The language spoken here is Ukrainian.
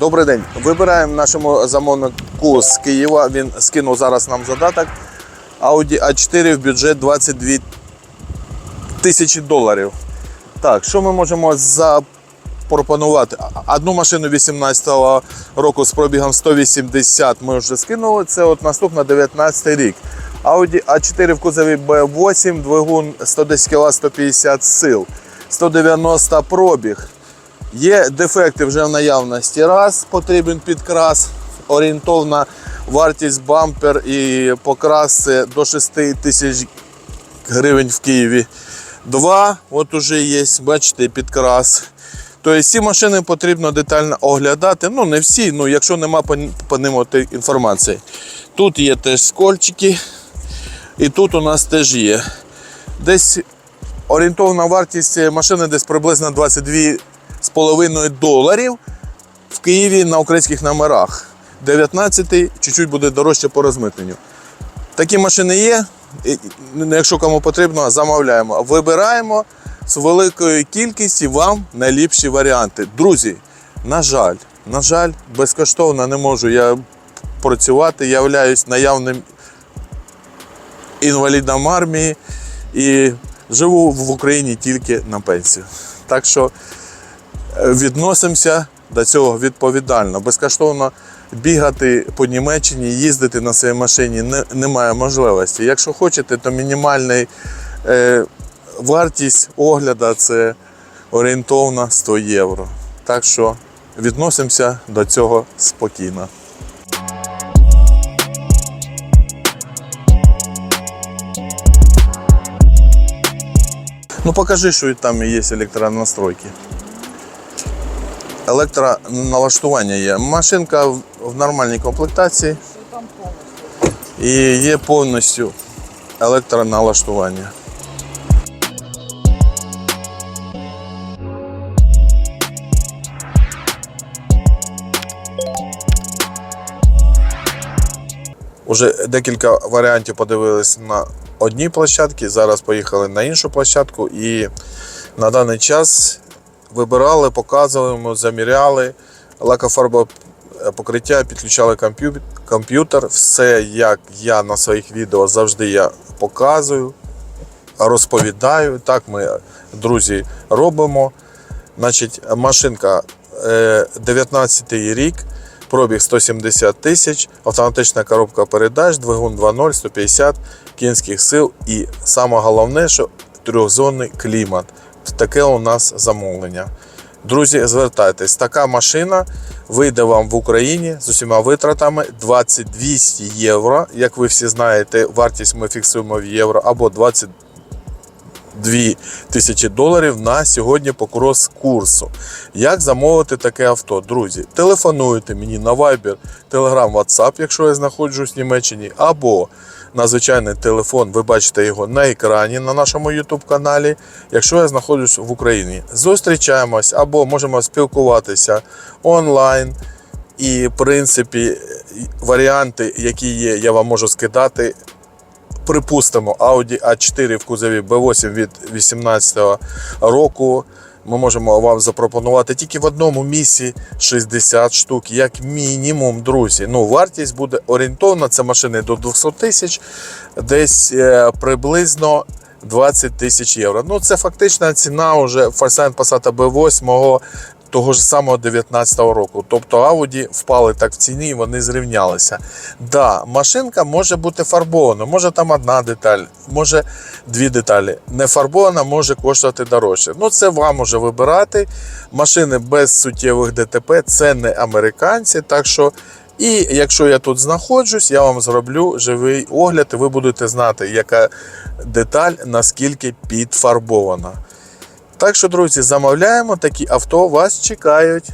Добрий день. Вибираємо нашому замовнику з Києва. Він скинув зараз нам задаток. Audi A4 в бюджет 22 тисячі доларів. Так, що ми можемо запропонувати? Одну машину 18-го року з пробігом 180 ми вже скинули. Це от наступна 19 рік. Audi A4 в кузові B8, двигун 110 кВт 150 сил, 190 пробіг. Є дефекти вже в наявності. Раз потрібен підкрас, орієнтовна вартість бампер і покрас до 6 тисяч гривень в Києві. Два, от уже є, бачите, підкрас. Тобто всі машини потрібно детально оглядати. Ну, не всі, ну якщо нема по, ним інформації. Тут є теж скольчики, і тут у нас теж є. Десь орієнтовна вартість машини десь приблизно 22,5 доларів в Києві на українських номерах. 19 чуть-чуть буде дорожче по розмитненню. Такі машини є. Ну, Якщо кому потрібно, замовляємо. Вибираємо з великої кількості вам найліпші варіанти. Друзі, на жаль, на жаль, безкоштовно не можу я працювати, являюсь наявним інвалідом армії і живу в Україні тільки на пенсію. Так що відносимося до цього відповідально. Безкоштовно бігати по Німеччині, їздити на своїй машині не, немає можливості. Якщо хочете, то мінімальна е, вартість огляду це орієнтовно 100 євро. Так що відносимося до цього спокійно. Ну покажи, що там є електронастройки. Електроналаштування є. Машинка в нормальній комплектації. І є повністю електроналаштування. Уже декілька варіантів подивились на одній площадці. Зараз поїхали на іншу площадку і на даний час вибирали, показуємо, заміряли лакофарбове покриття, підключали комп'ютер. Все, як я на своїх відео завжди я показую, розповідаю. Так ми, друзі, робимо. Значить, машинка е, 19 рік, пробіг 170 тисяч, автоматична коробка передач, двигун 2.0, 150 кінських сил і саме головне, що трьохзонний клімат. Таке у нас замовлення. Друзі, звертайтесь, така машина вийде вам в Україні з усіма витратами 2200 євро. Як ви всі знаєте, вартість ми фіксуємо в євро або 22 тисячі доларів на сьогодні по крос-курсу. Як замовити таке авто? Друзі, телефонуйте мені на Viber, Telegram, WhatsApp, якщо я знаходжусь в Німеччині, або на звичайний телефон, ви бачите його на екрані на нашому YouTube каналі, якщо я знаходжусь в Україні. Зустрічаємось або можемо спілкуватися онлайн. І, в принципі, варіанти, які є, я вам можу скидати. Припустимо, Audi A4 в кузові B8 від 2018 року. Ми можемо вам запропонувати тільки в одному місці 60 штук, як мінімум, друзі. Ну, вартість буде орієнтовна. Це машини до 200 тисяч, десь е, приблизно 20 тисяч євро. Ну, це фактична ціна вже Volkswagen Passat B8 того ж самого 19-го року. Тобто Audi впали так в ціні і вони зрівнялися. Да, машинка може бути фарбована, може там одна деталь, може дві деталі. Не фарбована може коштувати дорожче. Ну це вам уже вибирати. Машини без суттєвих ДТП це не американці. Так що. І якщо я тут знаходжусь, я вам зроблю живий огляд, і ви будете знати, яка деталь наскільки підфарбована. Так що, друзі, замовляємо такі авто, вас чекають.